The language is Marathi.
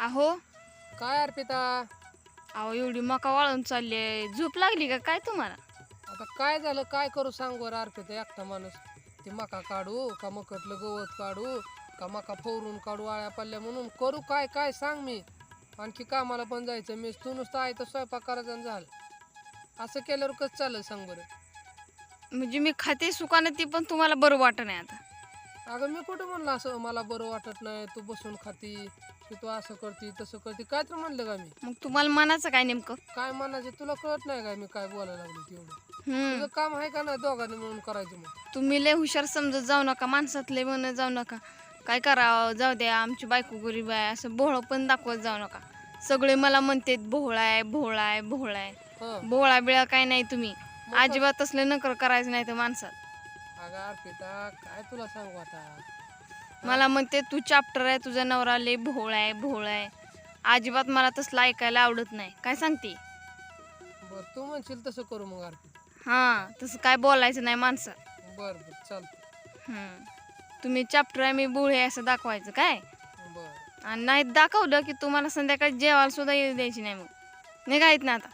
अहो. काय अर्पिता? अहो एवढी मका वाळून चालली आहे. झोप लागली का? काय तुम्हाला? आता काय झालं? काय करू सांग बरं अर्पिता एकटा माणूस. ते मका काढू का मकटलं गवत काढू का मका फोडून काढू आळ्या पडल्या म्हणून? करू काय? काय सांग मी? आणखी कामाला पण जायचं मी तू नुसतं आहे तर स्वयंपाक करायचा आणि झालं. असं केल्यावर कसं चालेल सांग बरं? म्हणजे मी खाते सुकानं ती पण तुम्हाला बरं वाटत नाही आता. अगं मी कुठं म्हणलं असं मला बरं वाटत नाही तू बसून खाती की तू असं करती तसं करती. काय तर म्हणलं का मी? मग तुम्हाला मनाचं काय नेमकं? काय म्हणायचं तुला कळत नाही काय मी काय बोलायला लागलो तेवढं? हम्म. तुझं काम आहे का नाही दोघांनी म्हणून करायचं मग? तुम्ही लय हुशार समजत जाऊ नका माणसात लय म्हणत जाऊ नका. काय करावं जाऊ द्या आमची बायको गरीब आहे असं भोळं पण दाखवत जाऊ नका. सगळे मला म्हणतात भोळा आहे भोळा आहे भोळा आहे हं. भोळा बिळा काय नाही तुम्ही. अजिबात तसलं नकर करायचं नाही तर माणसात. अगं अर्पिता काय तुला सांगू आता? मला म्हणते तू चॅप्टर आहे तुझा नवरा लय भोळा आहे भोळा आहे. अजिबात मला तसलं ऐकायला आवडत नाही. काय सांगते? बर तू म्हणशील तसं करू मग हां तसं काय बोलायचं नाही माणसात बर बर चालतं हम्म. तुम्ही चॅप्टर आहे मी भोळे आहे असं दाखवायचं काय? बर. आणि नाही दाखवलं की तुम्हाला संध्याकाळी जेवायला सुद्धा येऊ द्यायची नाही मग. निघायत ना आता?